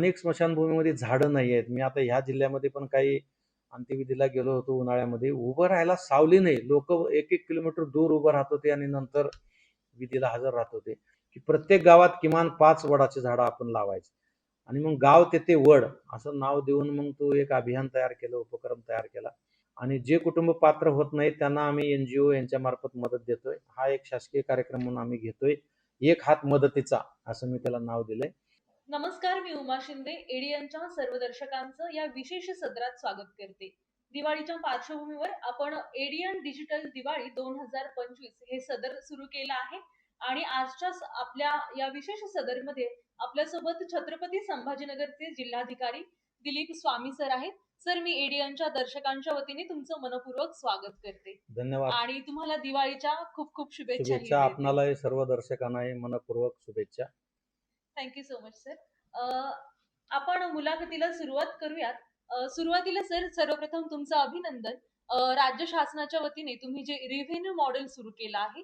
अनेक स्मशानभूमीमध्ये झाडं नाही आहेत. मी आता ह्या जिल्ह्यामध्ये पण काही अंत्यविधीला गेलो होतो उन्हाळ्यामध्ये. उभं राहायला सावली नाही. लोक एक एक किलोमीटर दूर उभं राहत होते आणि नंतर विधीला हजर राहत होते. की प्रत्येक गावात किमान पाच वडाची झाडं आपण लावायची. आणि मग गाव तेथे वड असं नाव देऊन मग तो एक अभियान तयार केलं उपक्रम तयार केला. आणि जे कुटुंब पात्र होत नाही त्यांना आम्ही एन जी ओ यांच्या मार्फत मदत देतोय. हा एक शासकीय कार्यक्रम म्हणून आम्ही घेतोय. एक हात मदतीचा असं मी त्याला नाव दिलंय. नमस्कार मी उमा शिंदे एडियनच्या सर्व दर्शकांचं या विशेष सदरात स्वागत करते. दिवाळीच्या पार्श्वभूमीवर आपण एडियन डिजिटल दिवाळी दोन हजार पंचवीस हे सदर सुरू केलं आहे आणि आजच्या आपल्या या विशेष सदरमध्ये आपल्यासोबत छत्रपती संभाजीनगरचे जिल्हाधिकारी दिलीप स्वामी सर आहेत. सर मी एडियनच्या दर्शकांच्या वतीने तुमचं मनपूर्वक स्वागत करते. धन्यवाद. आणि तुम्हाला दिवाळीच्या खूप खूप शुभेच्छा शुभेच्छा आपणालाही सर्व दर्शकांनाही मनपूर्वक शुभेच्छा. थँक्यू सो मच सर आपण मुलाखतीला सुरुवात करूयात. सुरुवातीला सर सर्वप्रथम तुमचं अभिनंदन. राज्य शासनाच्या वतीने तुम्ही जे रेव्हेन्यू मॉडेल सुरू केलं आहे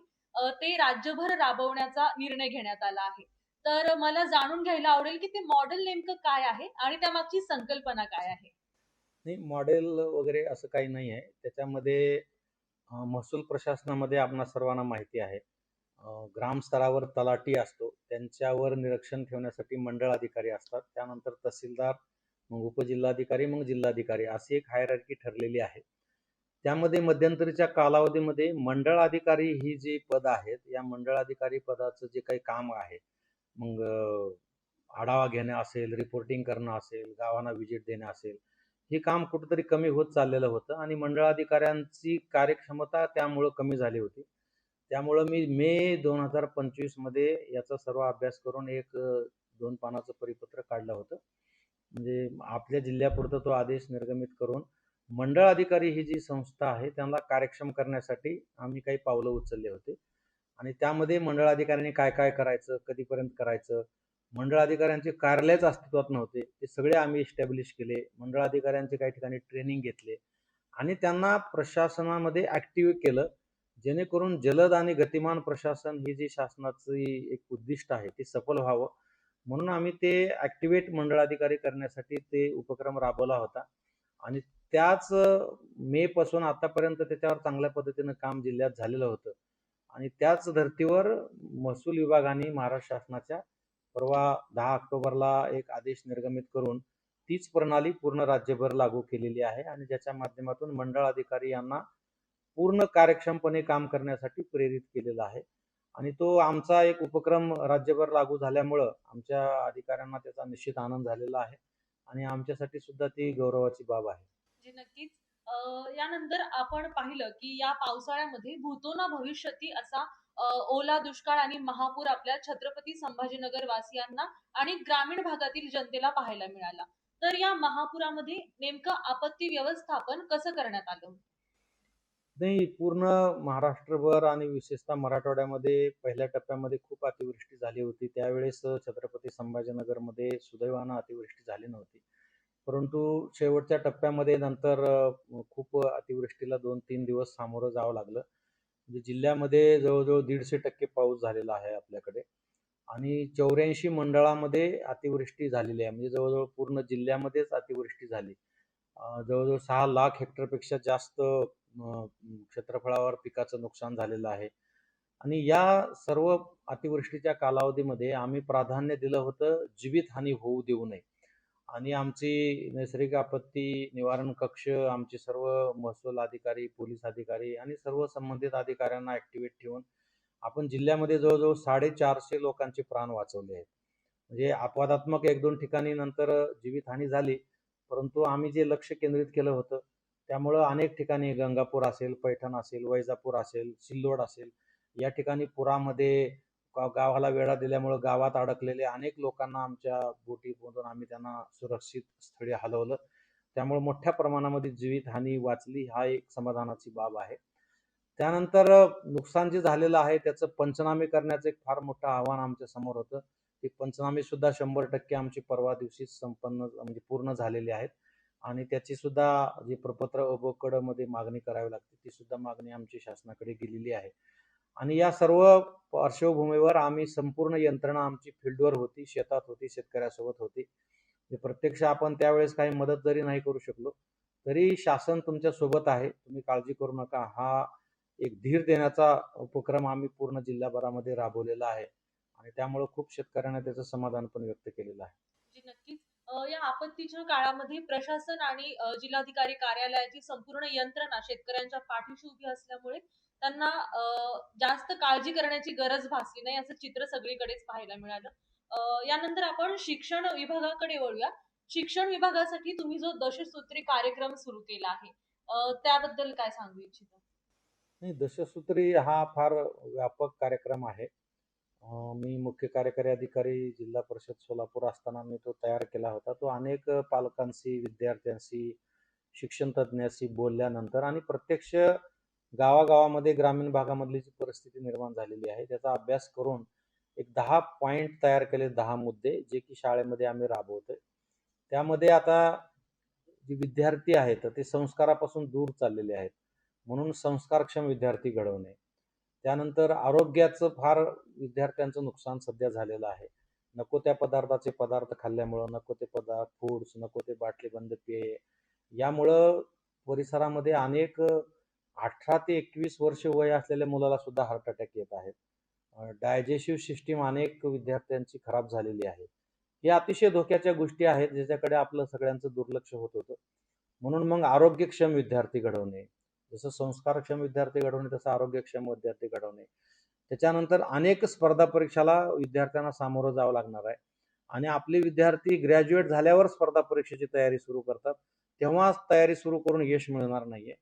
ते राज्यभर राबवण्याचा निर्णय घेण्यात आला आहे. तर मला जाणून घ्यायला आवडेल की ते मॉडेल नेमकं काय आहे आणि त्यामागची संकल्पना काय आहे? नाही मॉडेल वगैरे असं काही नाही आहे. त्याच्यामध्ये महसूल प्रशासनामध्ये आपणा सर्वांना माहिती आहे. ग्रामस्तरावर तलाठी असतो. त्यांच्यावर निरीक्षण ठेवण्यासाठी मंडळ अधिकारी असतात. त्यानंतर तहसीलदार मग उपजिल्हाधिकारी मग जिल्हाधिकारी अशी एक हायरार्की ठरलेली आहे. त्यामध्ये मध्यंतरीच्या कालावधीमध्ये मंडळ अधिकारी ही जी पद आहेत या मंडळ अधिकारी पदाचं जे काही काम आहे मग आढावा घेणे असेल रिपोर्टिंग करणं असेल गावांना व्हिजिट देणे असेल हे काम कुठेतरी कमी होत चाललेलं होतं आणि मंडळाधिकाऱ्यांची कार्यक्षमता त्यामुळं कमी झाली होती. त्यामुळं मी मे दोन हजार पंचवीसमध्ये याचा सर्व अभ्यास करून एक दोन पानाचं परिपत्र काढलं होतं. म्हणजे आपल्या जिल्ह्यापुरतं तो आदेश निर्गमित करून मंडळ अधिकारी ही जी संस्था आहे त्यांना कार्यक्षम करण्यासाठी आम्ही काही पावलं उचलले होते. आणि त्यामध्ये मंडळ अधिकाऱ्यांनी काय काय करायचं कधीपर्यंत करायचं मंडळ अधिकाऱ्यांचे कार्यालयच अस्तित्वात नव्हते ते सगळे आम्ही इस्टॅब्लिश केले मंडळ अधिकाऱ्यांचे काही ठिकाणी ट्रेनिंग घेतले आणि त्यांना प्रशासनामध्ये ऍक्टिव्ह केलं. जेणेकरून जलद आणि गतिमान प्रशासन ही जी शासनाची एक उद्दिष्ट आहे ते सफल व्हावं. म्हणून आम्ही ते ऍक्टिव्हेट मंडळ अधिकारी करण्यासाठी ते उपक्रम राबवला होता. आणि त्याच मे पासून आतापर्यंत त्याच्यावर चांगल्या पद्धतीनं काम जिल्ह्यात झालेलं होतं. आणि त्याच धर्तीवर महसूल विभागाने महाराष्ट्र शासनाच्या परवा दहा ऑक्टोबरला एक आदेश निर्गमित करून तीच प्रणाली पूर्ण राज्यभर लागू केलेली आहे. आणि ज्याच्या माध्यमातून मंडळ अधिकारी यांना पूर्ण कार्यक्षमपणे काम करण्यासाठी प्रेरित केलेला आहे. आणि तो आमचा एक उपक्रम राज्यभर लागू झाल्यामुळं आमच्या अधिकाऱ्यांना त्याचा निश्चित आनंद झालेला आहे. आणि आमच्यासाठी सुद्धा ती गौरवाची बाब आहे. जे नक्कीच. यानंतर आपण पाहिलं की या पावसाळ्यामध्ये भूतोना भविष्यती असा ओला दुष्काळ आणि महापूर आपल्या छत्रपती संभाजीनगर वासियांना आणि ग्रामीण भागातील जनतेला पाहायला मिळाला. तर या महापुरामध्ये नेमकं आपत्ती व्यवस्थापन कसं करण्यात आलं? नाही पूर्ण महाराष्ट्रभर आणि विशेषतः मराठवाड्यामध्ये पहिल्या टप्प्यामध्ये खूप अतिवृष्टी झाली होती. त्यावेळेस छत्रपती संभाजीनगरमध्ये सुदैवानं अतिवृष्टी झाली नव्हती. परंतु शेवटच्या टप्प्यामध्ये नंतर खूप अतिवृष्टीला दोन तीन दिवस सामोरं जावं लागलं. म्हणजे जिल्ह्यामध्ये जवळजवळ दीडशे टक्के पाऊस झालेला आहे आपल्याकडे. आणि चौऱ्याऐंशी मंडळामध्ये अतिवृष्टी झालेली आहे. म्हणजे जवळजवळ पूर्ण जिल्ह्यामध्येच अतिवृष्टी झाली. जवळजवळ सहा लाख हेक्टरपेक्षा जास्त क्षेत्रफळावर पिकाचं नुकसान झालेलं आहे. आणि या सर्व अतिवृष्टीच्या कालावधीमध्ये आम्ही प्राधान्य दिलं होतं जीवितहानी होऊ देऊ नये. आणि आमची नैसर्गिक आपत्ती निवारण कक्ष आमचे सर्व महसूल अधिकारी पोलीस अधिकारी आणि सर्व संबंधित अधिकाऱ्यांना ऍक्टिव्हेट ठेवून आपण जिल्ह्यामध्ये जवळजवळ साडेचारशे लोकांचे प्राण वाचवले आहेत. म्हणजे अपवादात्मक एक दोन ठिकाणी नंतर जीवितहानी झाली परंतु आम्ही जे लक्ष केंद्रित केलं होतं त्यामुळं अनेक ठिकाणी गंगापूर असेल पैठण असेल वैजापूर असेल सिल्लोड असेल या ठिकाणी पुरामध्ये गावाला वेढा दिल्यामुळं गावात अडकलेले अनेक लोकांना आमच्या बोटीमधून आम्ही त्यांना सुरक्षित स्थळी हलवलं. त्यामुळे मोठ्या प्रमाणामध्ये जीवितहानी वाचली हा एक समाधानाची बाब आहे. त्यानंतर नुकसान जे झालेलं आहे त्याचं पंचनामे करण्याचं एक फार मोठं आव्हान आमच्यासमोर होतं. ते पंचनामे सुद्धा शंभर टक्के आमची परवा दिवशी संपन्न म्हणजे पूर्ण झालेले आहेत. आणि त्याची सुद्धा जे प्रपत्रमध्ये मागणी करावी लागते ती सुद्धा मागणी आमची शासनाकडे गेलेली आहे. आणि या सर्व पार्श्वभूमीवर आम्ही संपूर्ण यंत्रणा आमची फील्डवर होती शेतात होती शेतकऱ्यासोबत होती. म्हणजे प्रत्यक्ष आपण त्यावेळेस काही मदत जरी नाही करू शकलो तरी शासन तुमच्यासोबत आहे. तुम्ही काळजी करू नका. हा एक धीर देण्याचा उपक्रम आम्ही पूर्ण जिल्हाभरामध्ये राबवलेला आहे. आणि त्यामुळे खूप शेतकऱ्यांना त्याचं समाधान पण व्यक्त केलेलं आहे. नक्कीच. या आपत्तीच्या काळामध्ये प्रशासन आणि जिल्हाधिकारी कार्यालयाची संपूर्ण यंत्रणा शेतकऱ्यांच्या पाठीशी उभी असल्यामुळे त्यांना जास्त काळजी करण्याची गरज भासली नाही असं चित्र सगळीकडेच पाहायला मिळालं. यानंतर आपण शिक्षण विभागाकडे वळूया. शिक्षण विभागासाठी तुम्ही जो दशसूत्री कार्यक्रम सुरू केला आहे त्याबद्दल काय सांगू इच्छिता? नाही दशसूत्री हा फार व्यापक कार्यक्रम आहे. अं, मी मुख्य कार्यकारी अधिकारी जिल्हा परिषद सोलापूर असताना मी तो तयार केला होता. तो अनेक पालकांशी विद्यार्थ्यांशी शिक्षण तज्ज्ञांशी बोलल्यानंतर आणि प्रत्यक्ष गावागावामध्ये ग्रामीण भागामधली जी परिस्थिती निर्माण झालेली आहे त्याचा अभ्यास करून एक दहा पॉईंट तयार केले दहा मुद्दे जे की शाळेमध्ये आम्ही राबवतोय. त्यामध्ये आता जे विद्यार्थी आहेत ते संस्कारापासून दूर चाललेले आहेत. म्हणून संस्कारक्षम विद्यार्थी घडवणे. त्यानंतर आरोग्याचं फार विद्यार्थ्यांचं नुकसान सध्या झालेलं आहे. नको त्या पदार्थाचे पदार्थ खाल्ल्यामुळं नको ते पदार्थ फूड्स नको ते बाटलीबंद पेय यामुळं परिसरामध्ये अनेक अठरा ते एकवीस वर्ष वय असलेल्या मुलाला सुद्धा हार्ट अटॅक येत आहेत. डायजेस्टिव्ह सिस्टीम अनेक विद्यार्थ्यांची खराब झालेली आहे. हे अतिशय धोक्याच्या गोष्टी आहेत ज्याच्याकडे आपलं सगळ्यांचं दुर्लक्ष होत होतं. म्हणून मग आरोग्यक्षम विद्यार्थी घडवणे जसं संस्कारक्षम विद्यार्थी घडवणे तसं आरोग्यक्षम विद्यार्थी घडवणे. त्याच्यानंतर अनेक स्पर्धा परीक्षाला विद्यार्थ्यांना सामोरं जावं लागणार आहे. आणि आपले विद्यार्थी ग्रॅज्युएट झाल्यावर स्पर्धा परीक्षेची तयारी सुरू करतात. तेव्हा तयारी सुरू करून यश मिळणार नाहीये.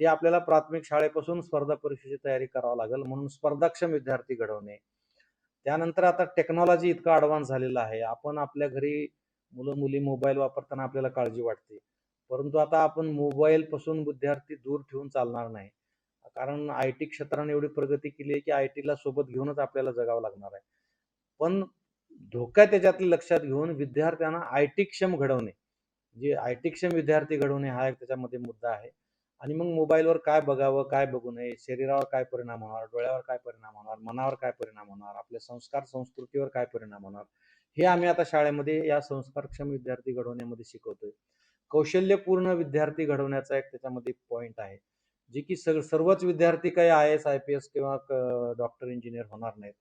ते आपल्याला प्राथमिक शाळेपासून स्पर्धा परीक्षेची तयारी करावं लागेल म्हणून स्पर्धाक्षम विद्यार्थी घडवणे. त्यानंतर आता टेक्नॉलॉजी इतका अडव्हान्स झालेला आहे. आपण आपल्या घरी मुलं मुली मोबाईल वापरताना आपल्याला काळजी वाटते. परंतु आता आपण मोबाईलपासून विद्यार्थी दूर ठेवून चालणार नाही. कारण आय टी क्षेत्राने एवढी प्रगती केली आहे की आय टीला सोबत घेऊनच आपल्याला जगावं लागणार आहे. पण धोका त्याच्यातले लक्षात घेऊन विद्यार्थ्यांना आय टी क्षम घडवणे जे आय टी क्षम विद्यार्थी घडवणे हा एक त्याच्यामध्ये मुद्दा आहे. आणि मग मोबाईलवर काय बघावं काय बघू नये शरीरावर काय परिणाम होणार डोळ्यावर काय परिणाम होणार मनावर काय परिणाम होणार आपल्या संस्कार संस्कृतीवर काय परिणाम होणार हे आम्ही आता शाळेमध्ये या संस्कारक्षम विद्यार्थी घडवण्यामध्ये शिकवतोय. कौशल्यपूर्ण विद्यार्थी घडवण्याचा एक त्याच्यामध्ये पॉईंट आहे. जे की सग सर्वच विद्यार्थी काही I S I P S किंवा डॉक्टर इंजिनियर होणार नाहीत.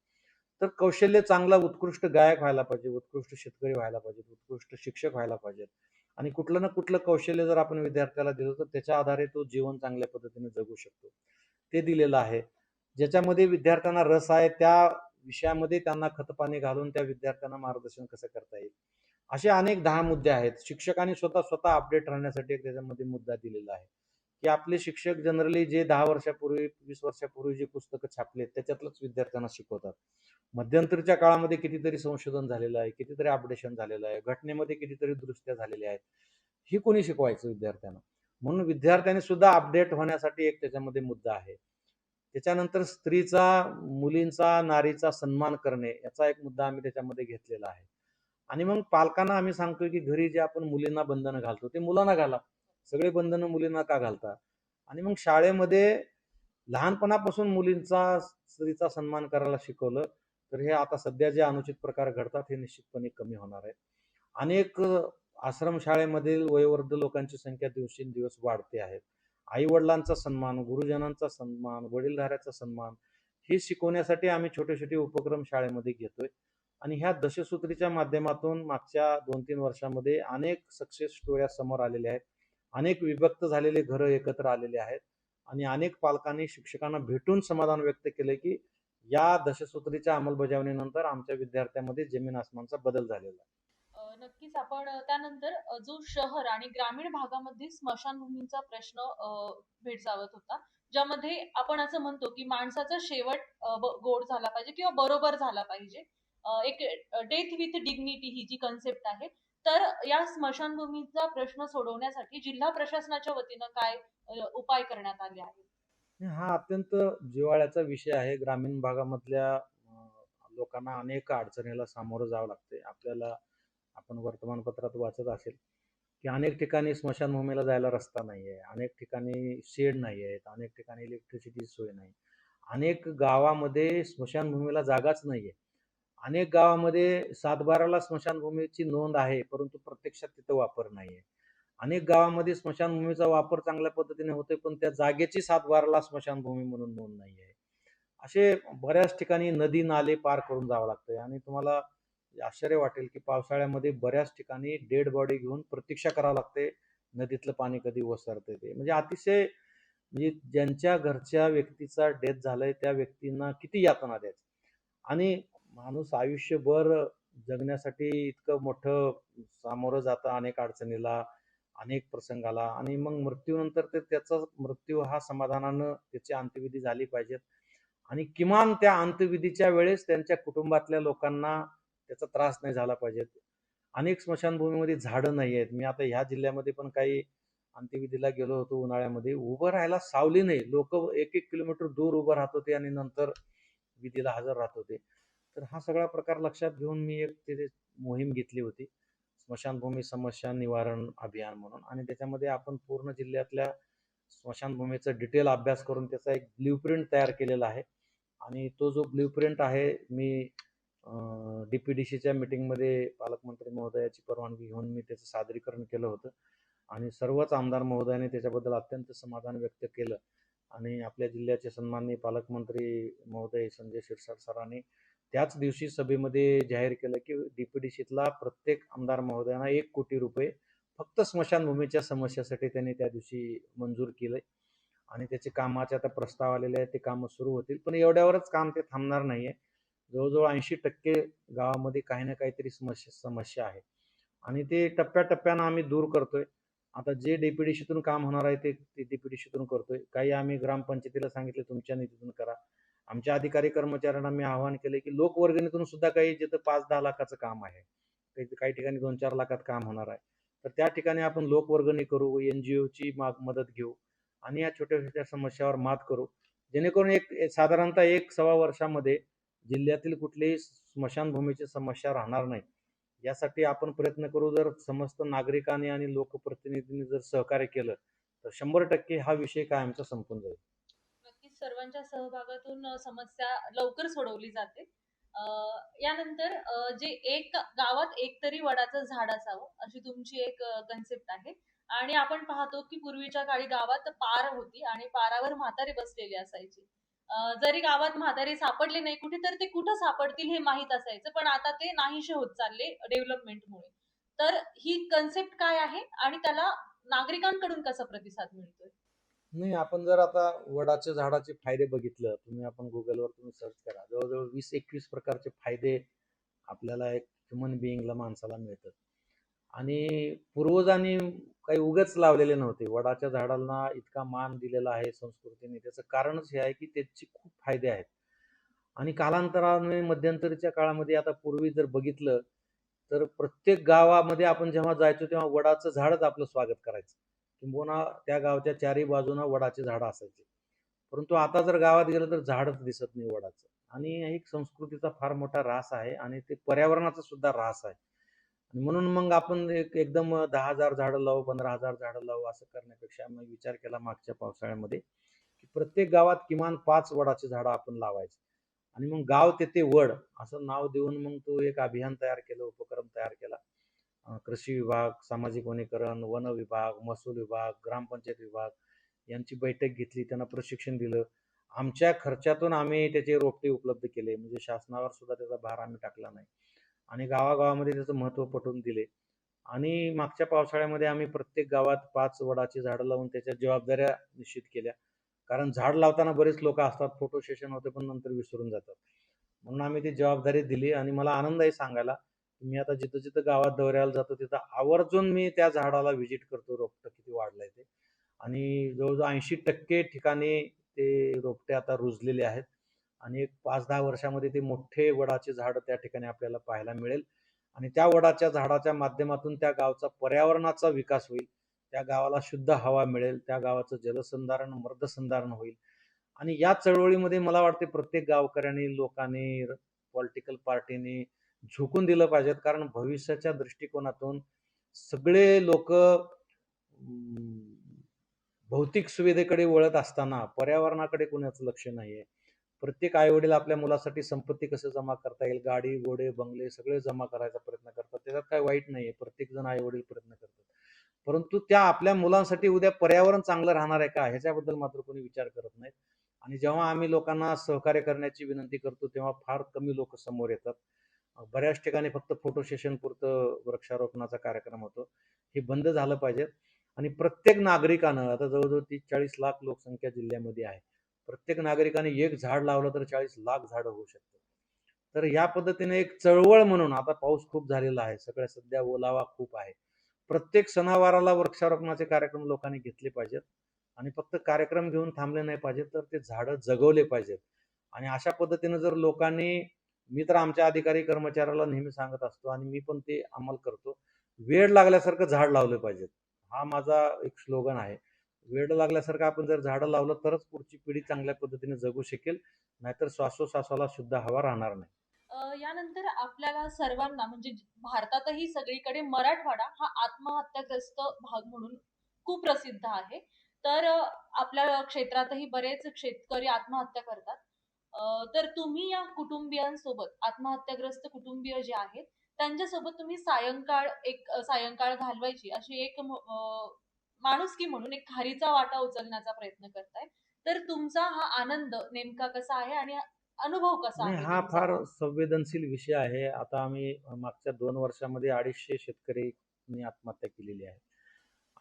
तर कौशल्य चांगला उत्कृष्ट गायक व्हायला पाहिजे उत्कृष्ट शेतकरी व्हायला पाहिजे उत्कृष्ट शिक्षक व्हायला पाहिजेत आणि कुठलं ना कुठलं कौशल्य जर आपण विद्यार्थ्याला दिलं तर त्याच्या आधारे तो जीवन चांगल्या पद्धतीने जगू शकतो. ते दिलेलं आहे. ज्याच्यामध्ये विद्यार्थ्यांना रस आहे त्या विषयामध्ये त्यांना खतपाणी घालून त्या विद्यार्थ्यांना मार्गदर्शन कसं करता येईल? असे अनेक दहा मुद्दे आहेत. शिक्षकांनी स्वतः स्वतः अपडेट राहण्यासाठी एक त्याच्यामध्ये मुद्दा दिलेला आहे. की आपले शिक्षक जनरली जे दहा वर्षापूर्वी वीस वर्षापूर्वी जे पुस्तकं छापले त्याच्यातलंच विद्यार्थ्यांना शिकवतात. मध्यंतरीच्या काळामध्ये कितीतरी संशोधन झालेलं आहे कितीतरी अपडेशन झालेलं आहे घटनेमध्ये कितीतरी दुरुस्त्या झालेल्या आहेत. ही कोणी शिकवायचं विद्यार्थ्यांना? म्हणून विद्यार्थ्यांनी सुद्धा अपडेट होण्यासाठी एक त्याच्यामध्ये मुद्दा आहे. त्याच्यानंतर स्त्रीचा मुलींचा नारीचा सन्मान करणे याचा एक मुद्दा आम्ही त्याच्यामध्ये घेतलेला आहे. आणि मग पालकांना आम्ही सांगतोय की घरी जे आपण मुलींना बंधनं घालतो ते मुलांना घाला. सगळे बंधनं मुलींना का घालता? आणि मग शाळेमध्ये लहानपणापासून मुलींचा स्त्रीचा सन्मान करायला शिकवलं तर हे आता सध्या जे अनुचित प्रकार घडतात हे निश्चितपणे कमी होणार आहे. अनेक आश्रमशाळेमधील वयोवृद्ध लोकांची संख्या दिवसेंदिवस वाढते आहे. आई वडिलांचा सन्मान गुरुजनांचा सन्मान वडीलधाऱ्याचा सन्मान हे शिकवण्यासाठी आम्ही छोटे छोटे उपक्रम शाळेमध्ये घेतोय. आणि ह्या दशसूत्रीच्या माध्यमातून मागच्या दोन तीन वर्षामध्ये अनेक सक्सेस स्टोऱ्या समोर आलेल्या आहेत. अनेक विभक्त झालेले घरं एकत्र आलेले आहेत. आणि अनेक पालकांनी शिक्षकांना भेटून समाधान व्यक्त केले की या दशसूत्रीच्या अंमलबजावणीनंतर आमच्या विद्यार्थ्यांमध्ये जमीन आसमानचा बदल झालेला आहे. नक्कीच आपण त्यानंतर जो शहर आणि ग्रामीण भागामध्ये स्मशानभूमींचा प्रश्न भेडसावत होता ज्यामध्ये आपण असं म्हणतो की माणसाचा शेवट गोड झाला पाहिजे किंवा बरोबर झाला पाहिजे. एक डेथ विथ डिग्निटी ही जी कन्सेप्ट आहे तर या स्मशानभूमीचा प्रश्न सोडवण्यासाठी जिल्हा प्रशासनाच्या वतीनं काय उपाय करण्यात आले आहेत? हा अत्यंत जिव्हाळ्याचा विषय आहे. ग्रामीण भागामधल्या लोकांना अनेक अडचणीला सामोरं जावं लागते आपल्याला आपण वर्तमानपत्रात वाचत असेल की अनेक ठिकाणी स्मशानभूमीला जायला रस्ता नाही आहे अनेक ठिकाणी शेड नाही आहेत अनेक ठिकाणी इलेक्ट्रिसिटी सोय नाही. अनेक गावामध्ये स्मशानभूमीला जागाच नाही आहे अनेक गावामध्ये सातबाराला स्मशानभूमीची नोंद आहे परंतु प्रत्यक्षात तिथं वापर नाही आहे अनेक गावामध्ये स्मशानभूमीचा वापर चांगल्या पद्धतीने होतोय पण त्या जागेची सातबाराला स्मशानभूमी म्हणून नोंद नाही आहे असे बऱ्याच ठिकाणी नदी नाले पार करून जावं लागतंय आणि तुम्हाला आश्चर्य वाटेल की पावसाळ्यामध्ये बऱ्याच ठिकाणी डेड बॉडी घेऊन प्रतीक्षा करावं लागते. नदीतलं पाणी कधी ओसरते ते. म्हणजे अतिशय म्हणजे ज्यांच्या घरच्या व्यक्तीचा डेथ झालाय त्या व्यक्तींना किती यातना द्यायचं? आणि माणूस आयुष्यभर जगण्यासाठी इतकं मोठं सामोरं जातं अनेक अडचणीला अनेक प्रसंगाला आणि मग मृत्यूनंतर ते त्याचा मृत्यू हा समाधानानं त्याची अंत्यविधी झाली पाहिजेत. आणि किमान त्या अंत्यविधीच्या वेळेस त्यांच्या कुटुंबातल्या लोकांना त्याचा त्रास नाही झाला पाहिजे अनेक स्मशानभूमीमध्ये झाडं नाही आहेत. मी आता ह्या जिल्ह्यामध्ये पण काही अंत्यविधीला गेलो होतो उन्हाळ्यामध्ये. उभं राहायला सावली नाही. लोक एक एक किलोमीटर दूर उभं राहत होते आणि नंतर विधीला हजर राहत होते. तर हा सगळा प्रकार लक्षात घेऊन मी एक तिथे मोहीम घेतली होती. स्मशानभूमी समस्या निवारण अभियान म्हणून. आणि त्याच्यामध्ये आपण पूर्ण जिल्ह्यातल्या स्मशानभूमीचा डिटेल अभ्यास करून त्याचा एक ब्ल्यूप्रिंट तयार केलेला आहे. आणि तो जो ब्ल्यूप्रिंट आहे मी डी पी डी सीच्या मिटिंगमध्ये पालकमंत्री महोदयाची परवानगी घेऊन मी त्याचं सादरीकरण केलं होतं. आणि सर्वच आमदार महोदयाने त्याच्याबद्दल अत्यंत समाधान व्यक्त केलं. आणि आपल्या जिल्ह्याचे सन्माननीय पालकमंत्री महोदय संजय शिरसाट सरांनी त्याच दिवशी सभेमध्ये जाहीर केलं की डी पी डी प्रत्येक आमदार महोदयांना एक कोटी रुपये फक्त स्मशानभूमीच्या समस्येसाठी त्यांनी त्या दिवशी मंजूर केले. आणि त्याचे कामाचे आता प्रस्ताव आलेले आहेत ते कामं सुरू होतील. पण एवढ्यावरच काम ते थांबणार नाही आहे जवळजवळ ऐंशी टक्के गावामध्ये काही ना काहीतरी समस्या समस्या आहे. आणि ते टप्प्याटप्प्यानं आम्ही दूर करतोय. आता जे डीपीडीसीतून काम होणार आहे ते डीपीडीसीतून करतोय. काही आम्ही ग्रामपंचायतीला सांगितले तुमच्या निधीतून करा. आमच्या अधिकारी कर्मचाऱ्यांना मी आवाहन केले की लोकवर्गणीतून सुद्धा काही जिथं पाच दहा लाखाचं काम आहे काही काही ठिकाणी दोन चार लाखात काम होणार आहे. तर त्या ठिकाणी आपण लोकवर्गणी करू एन जी ओची माग मदत घेऊ आणि या छोट्या छोट्या समस्यावर मात करू. जेणेकरून एक साधारणतः एक सव्वा वर्षामध्ये जिल्ह्यातील कुठलीही स्मशानभूमीची समस्या राहणार नाही. यासाठी आपण प्रयत्न करू जर समस्त नागरिकांनी आणि लोकप्रतिनिधींनी जर सहकार्य केलं तर शंभर टक्के हा विषय कायमचा संपून जाईल. सर्वांच्या सहभागातून समस्या लवकर सोडवली जाते. यानंतर जे एक गावात एक तरी वडाचं झाड असावं अशी तुमची एक कन्सेप्ट आहे. आणि आपण पाहतो की पूर्वीच्या काळी गावात पार होती आणि पारावर म्हातारे बसलेले असायचे. जरी गावात म्हातारे सापडले नाही कुठे तर ते कुठं सापडतील हे माहीत असायचं पण आता ते नाहीशे होत चालले डेव्हलपमेंटमुळे. तर ही कन्सेप्ट काय आहे आणि त्याला नागरिकांकडून कसा प्रतिसाद मिळतोय? नाही आपण जर आता वडाच्या झाडाचे फायदे बघितलं तुम्ही आपण गुगलवर तुम्ही सर्च करा. जवळजवळ वीस एकवीस प्रकारचे फायदे आपल्याला एक ह्युमन बिईंगला माणसाला मिळतात. आणि पूर्वजांनी काही उगच लावलेले नव्हते. वडाच्या झाडांना इतका मान दिलेला आहे संस्कृतीने. त्याचं कारणच हे आहे की त्याचे खूप फायदे आहेत. आणि कालांतराने मध्यंतरीच्या काळामध्ये आता पूर्वी जर बघितलं तर प्रत्येक गावामध्ये आपण जेव्हा जायचो तेव्हा वडाचं झाडच आपलं स्वागत करायचं. किंबहुना त्या गावच्या चारी बाजूनं वडाची झाडं असायची. परंतु आता जर गावात गेलं तर झाडच दिसत नाही वडाचं. आणि एक संस्कृतीचा फार मोठा ऱ्हास आहे आणि ते पर्यावरणाचा सुद्धा ऱ्हास आहे. म्हणून मग आपण एक एकदम दहा हजार झाडं लावू पंधरा हजार झाडं लावू असं करण्यापेक्षा मग विचार केला मागच्या पावसाळ्यामध्ये की प्रत्येक गावात किमान पाच वडाची झाडं आपण लावायची. आणि मग गाव तेथे वड असं नाव देऊन मग तो एक अभियान तयार केलं उपक्रम तयार केला. कृषी विभाग सामाजिक वनीकरण वन विभाग महसूल विभाग ग्रामपंचायत विभाग यांची बैठक घेतली. त्यांना प्रशिक्षण दिलं. आमच्या खर्चातून आम्ही त्याचे रोपटे उपलब्ध केले. म्हणजे शासनावर सुद्धा त्याचा भार आम्ही टाकला नाही. आणि गावागावामध्ये त्याचं महत्त्व पटवून दिले. आणि मागच्या पावसाळ्यामध्ये आम्ही प्रत्येक गावात पाच वडाची झाडं लावून त्याच्या जबाबदाऱ्या निश्चित केल्या. कारण झाड लावताना बरेच लोक असतात. फोटो सेशन होते पण नंतर विसरून जातात. म्हणून आम्ही ती जबाबदारी दिली आणि मला आनंद आहे सांगायला. मी आता जिथं जिथं गावात दौऱ्याला जातो तिथं आवर्जून मी त्या झाडाला व्हिजिट करतो रोपटं किती वाढलंय ते. आणि जवळजवळ ऐंशी टक्के ठिकाणी ते रोपटे आता रुजलेले आहेत. आणि एक पाच दहा वर्षामध्ये ते मोठे वडाचे झाड त्या ठिकाणी आपल्याला पाहायला मिळेल. आणि त्या वडाच्या झाडाच्या माध्यमातून त्या गावचा पर्यावरणाचा विकास होईल. त्या गावाला शुद्ध हवा मिळेल. त्या गावाचं जलसंधारण मर्दसंधारण होईल. आणि या चळवळीमध्ये मला वाटते प्रत्येक गावकऱ्यांनी लोकांनी पॉलिटिकल पार्टीने झुकून दिलं पाहिजेत. कारण भविष्याच्या दृष्टिकोनातून सगळे लोक भौतिक सुविधेकडे वळत असताना पर्यावरणाकडे कोणाचं लक्ष नाहीये. प्रत्येक आईवडील आपल्या मुलासाठी संपत्ती कसं जमा करता येईल? गाडी घोडे बंगले सगळे जमा करायचा प्रयत्न करतात. त्याच्यात काही वाईट नाहीये. प्रत्येक जण आईवडील प्रयत्न करतात. परंतु त्या आपल्या मुलांसाठी उद्या पर्यावरण चांगलं राहणार आहे का? ह्याच्याबद्दल मात्र कोणी विचार करत नाहीत. आणि जेव्हा आम्ही लोकांना सहकार्य करण्याची विनंती करतो तेव्हा फार कमी लोक समोर येतात. बऱ्याच ठिकाणी फक्त फोटो सेशन पुरतं वृक्षारोपणाचा कार्यक्रम होतो. हे बंद झालं पाहिजे. आणि प्रत्येक नागरिकानं आता जवळजवळ तीस चाळीस लाख लोकसंख्या जिल्ह्यामध्ये आहे. प्रत्येक नागरिकाने एक झाड लावलं तर चाळीस लाख झाडं होऊ शकतात तर या पद्धतीने एक चळवळ म्हणून आता पाऊस खूप झालेला आहे. सगळ्या सध्या ओलावा खूप आहे. प्रत्येक सणावाराला वृक्षारोपणाचे कार्यक्रम लोकांनी घेतले पाहिजेत. आणि फक्त कार्यक्रम घेऊन थांबले नाही पाहिजेत तर ते झाडं जगवले पाहिजेत. आणि अशा पद्धतीनं जर लोकांनी मी तर आमच्या अधिकारी कर्मचाऱ्याला नेहमी सांगत असतो आणि मी पण ते अंमल करतो. वेळ लागल्यासारखं झाड लावले पाहिजेत. हा माझा एक स्लोगन आहे. वेळ लागल्यासारखं आपण जर झाडं लावलं तरच पुढची पिढी चांगल्या पद्धतीने जगू शकेल. नाहीतर श्वासोश्वासाला शुद्ध हवा राहणार नाही. यानंतर आपल्याला सर्वांना म्हणजे भारतातही सगळीकडे मराठवाडा हा आत्महत्याग्रस्त भाग म्हणून खूप प्रसिद्ध आहे. तर आपल्या क्षेत्रातही बरेच शेतकरी आत्महत्या करतात. अ, तर तुम्ही या कुटुंबियांसोबत आत्महत्याग्रस्त कुटुंबीय जे आहेत त्यांच्यासोबत तुम्ही सायंकाळ एक अ, सायंकाळ घालवायची अशी एक म- अ, माणुसकी म्हणून एक खारीचा वाटा उचलण्याचा प्रयत्न करताय. तर तुमचा हा आनंद नेमका कसा आहे आणि अनुभव कसा नाही आहे हा तुमचा? फार संवेदनशील विषय आहे. आता आम्ही मागच्या दोन वर्षामध्ये अडीचशे शेतकरी आत्महत्या केलेली आहे.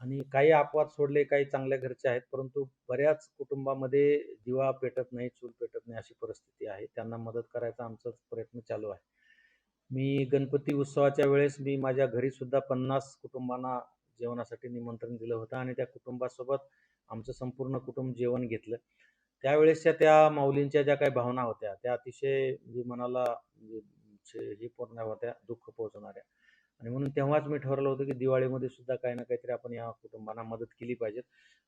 आणि काही अपवाद सोडले काही चांगल्या घरचे आहेत परंतु बऱ्याच कुटुंबामध्ये दिवा पेटत नाही चूल पेटत नाही अशी परिस्थिती आहे. त्यांना मदत करायचा आमचा प्रयत्न चालू आहे. मी गणपती उत्सवाच्या वेळेस मी माझ्या घरी सुद्धा पन्नास कुटुंबांना जेवणासाठी निमंत्रण दिलं होतं आणि त्या कुटुंबासोबत आमचं संपूर्ण कुटुंब जेवण घेतलं. त्यावेळेसच्या त्या माऊलींच्या ज्या काही भावना होत्या त्या अतिशय म्हणजे मनाला म्हणजे, म्हणजे हे पूर्ण होत्या दुःख पोहोचवणाऱ्या. आणि म्हणून तेव्हाच मी ठरवलं होतं की दिवाळीमध्ये सुद्धा काही ना काहीतरी आपण या कुटुंबांना मदत केली पाहिजे.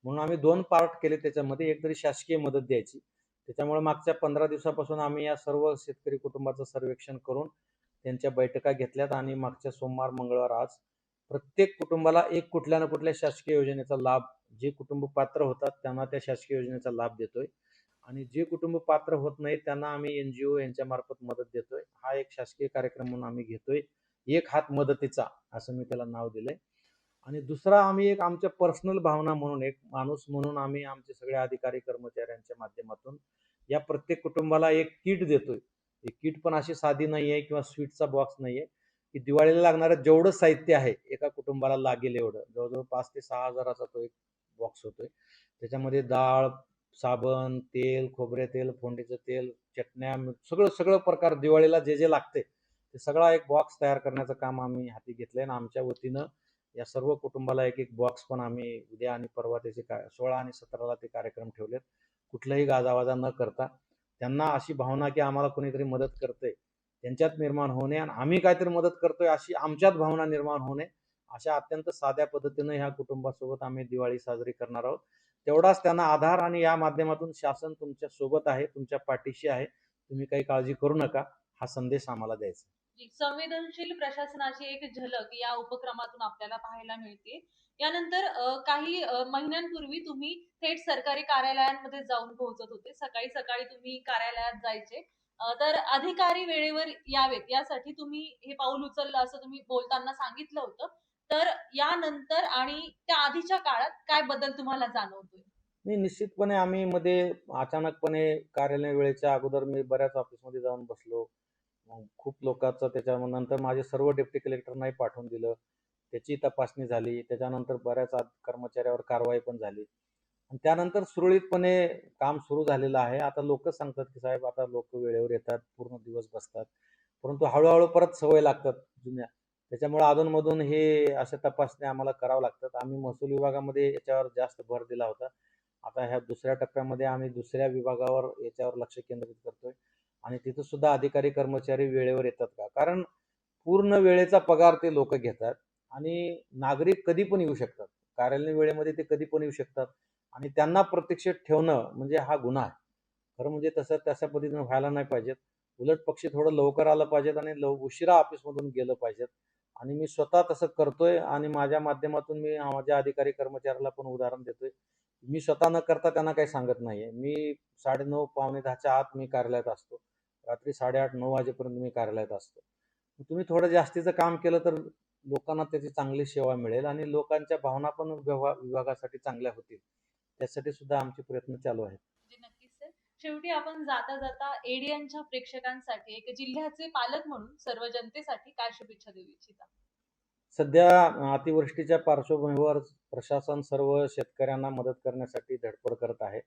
म्हणून आम्ही दोन पार्ट केले त्याच्यामध्ये. एक तरी शासकीय मदत द्यायची. त्याच्यामुळे मागच्या पंधरा दिवसापासून आम्ही या सर्व शेतकरी कुटुंबाचं सर्वेक्षण करून त्यांच्या बैठका घेतल्यात आणि मागच्या सोमवार मंगळवार आज प्रत्येक कुटुंबाला एक कुठल्या ना कुठल्या शासकीय योजनेचा लाभ जे कुटुंब पात्र होतात त्यांना त्या शासकीय योजनेचा लाभ देतोय. आणि जे कुटुंब पात्र होत नाही त्यांना आम्ही एन जी ओ यांच्या मार्फत मदत देतोय. हा एक शासकीय कार्यक्रम म्हणून आम्ही घेतोय. एक हात मदतीचा असं मी त्याला नाव दिलंय. आणि दुसरा आम्ही एक आमच्या पर्सनल भावना म्हणून एक माणूस म्हणून आम्ही आमचे सगळे अधिकारी कर्मचाऱ्यांच्या माध्यमातून या प्रत्येक कुटुंबाला एक किट देतोय. ही किट पण अशी साधी नाही आहे किंवा स्वीटचा बॉक्स नाही आहे की दिवाळीला लागणारं जेवढं साहित्य आहे एका कुटुंबाला लागेल एवढं. जवळजवळ पाच ते सहा हजाराचा तो एक बॉक्स होतोय. त्याच्यामध्ये डाळ साबण तेल खोबरे तेल फोंडीचं तेल चटण्या सगळं सगळं प्रकार दिवाळीला जे जे लागते ते सगळा एक बॉक्स तयार करण्याचं काम आम्ही हाती घेतलंय आणि आमच्या वतीनं या सर्व कुटुंबाला एक एक बॉक्स पण आम्ही उद्या आणि परवा त्याचे काय सोळा आणि सतराला ते कार्यक्रम ठेवलेत. कुठलाही गाजावाजा न करता. त्यांना अशी भावना की आम्हाला कोणीतरी मदत करते त्यांच्यात निर्माण होणे आणि आम्ही काहीतरी मदत करतोय अशी आमच्यात भावना निर्माण होणे अशा अत्यंत साध्या पद्धतीनं ह्या कुटुंबासोबत आम्ही दिवाळी साजरी करणार आहोत. तेवढाच त्यांना आधार आणि या माध्यमातून शासन तुमच्यासोबत आहे तुमच्या पाठीशी आहे. तुम्ही काही काळजी करू नका. हा संदेश आम्हाला द्यायचा संवेदनशील प्रशासनाची एक झलक या उपक्रमातून आपल्याला पाहायला मिळते. यानंतर अ, काही अ, महिन्यांपूर्वी तुम्ही थेट सरकारी कार्यालयांमध्ये जाऊन पोहोचत होते. सकाळी सकाळी तुम्ही कार्यालयात जायचे. अ, तर अधिकारी वेळेवर यावेत. यासाठी तुम्ही हे पाऊल उचललं असं तुम्ही बोलताना सांगितलं होतं. तर यानंतर आणि त्या आधीच्या काळात काय बदल तुम्हाला जाणवतोय? नाही निश्चितपणे आम्ही मध्ये अचानकपणे कार्यालय वेळेच्या अगोदर मी बऱ्याच ऑफिसमध्ये जाऊन बसलो. मग खूप लोकांचं त्याच्या नंतर माझे सर्व डेप्टी कलेक्टरनाही पाठवून दिलं. त्याची तपासणी झाली. त्याच्यानंतर बऱ्याच कर्मचाऱ्यावर कारवाई पण झाली. आणि त्यानंतर सुरळीतपणे काम सुरू झालेलं आहे. आता लोक सांगतात की साहेब आता लोक वेळेवर येतात. पूर्ण दिवस बसतात. परंतु हळूहळू परत सवय लागतात जुन्या. त्याच्यामुळे अधूनमधून हे अशा तपासण्या आम्हाला करावं लागतात. आम्ही महसूल विभागामध्ये याच्यावर जास्त भर दिला होता. आता ह्या दुसऱ्या टप्प्यामध्ये आम्ही दुसऱ्या विभागावर याच्यावर लक्ष केंद्रित करतोय. आणि तिथं सुद्धा अधिकारी कर्मचारी वेळेवर येतात का? कारण पूर्ण वेळेचा पगार ते लोक घेतात आणि नागरिक कधी पण येऊ शकतात. कार्यालयीन वेळेमध्ये ते कधी पण येऊ शकतात आणि त्यांना प्रत्यक्षेत ठेवणं म्हणजे हा गुन्हा आहे. खरं म्हणजे तसं तशा पद्धतीनं व्हायला नाही पाहिजेत. उलट पक्षी थोडं लवकर आलं पाहिजेत आणि लव उशिरा ऑफिसमधून गेलं पाहिजेत. आणि मी स्वतः तसं करतोय आणि माझ्या माध्यमातून मी माझ्या अधिकारी कर्मचाऱ्याला पण उदाहरण देतोय. मी स्वतः न करता त्यांना काही सांगत नाहीये. मी साडेनऊ पावणे दहाच्या आत मी कार्यालयात असतो. रात्री साडेआठ नऊ वाजेपर्यंत मी कार्यालयात असतो. तुम्ही थोडं जास्तीचं काम केलं तर लोकांना त्याची चांगली सेवा मिळेल आणि लोकांच्या भावना पण विभा विभागासाठी चांगल्या होतील. त्यासाठी सुद्धा आमचे प्रयत्न चालू आहेत. शेवटी आपण जाता जाता एडियनच्या प्रेक्षकांसाठी एक जिल्ह्याचे पालक म्हणून सर्व जनतेसाठी काय शुभेच्छा देऊ इच्छिता? सध्या अतिवृष्टीच्या पार्श्वभूमीवर प्रशासन सर्व शेतकऱ्यांना मदत करण्यासाठी धडपड करत आहे.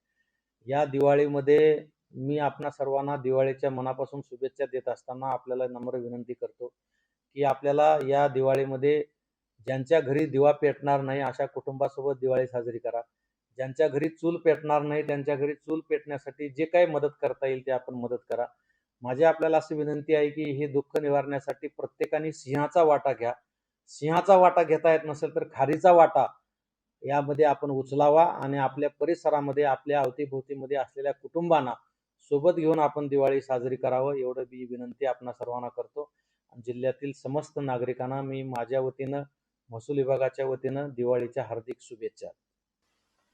या दिवाळीमध्ये मी आपणा सर्वांना दिवाळीच्या मनापासून शुभेच्छा देत असताना आपल्याला नम्र विनंती करतो की आपल्याला या दिवाळीमध्ये ज्यांच्या घरी दिवा पेटणार नाही अशा कुटुंबासोबत दिवाळी साजरी करा. ज्यांच्या घरी चूल पेटणार नाही त्यांच्या घरी चूल पेटण्यासाठी जे काही मदत करता येईल ते आपण मदत करा. माझी आपल्याला अशी विनंती आहे की हे दुःख निवारण्यासाठी प्रत्येकाने सिंहाचा वाटा घ्या. सिंहाचा वाटा घेता येत नसेल तर खारीचा वाटा यामध्ये आपण उचलावा आणि आपल्या परिसरामध्ये आपल्या अवतीभोवतीमध्ये असलेल्या कुटुंबांना सोबत घेऊन आपण दिवाळी साजरी करावं एवढं मी विनंती आपणा सर्वांना करतो. जिल्ह्यातील समस्त नागरिकांना मी माझ्या वतीनं महसूल विभागाच्या वतीनं दिवाळीच्या हार्दिक शुभेच्छा.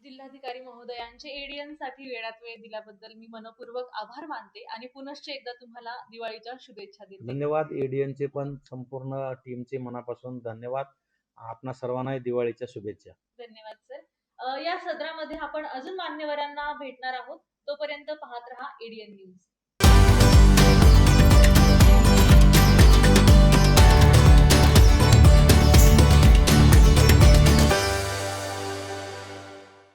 जिल्हाधिकारी महोदयांचे एडियनसाठी वेळात वेळ दिल्याबद्दल मी मनपूर्वक आभार मानते आणि पुनश्च एकदा तुम्हाला दिवाळीच्या शुभेच्छा देते. धन्यवाद. एडीएनचे पण संपूर्ण टीमचे मनापासून धन्यवाद. आपणा सर्वांना दिवाळीच्या शुभेच्छा. धन्यवाद सर या सदरामध्ये आपण अजून मान्यवरांना भेटणार आहोत. तोपर्यंत पाहत रहा एडीएन न्यूज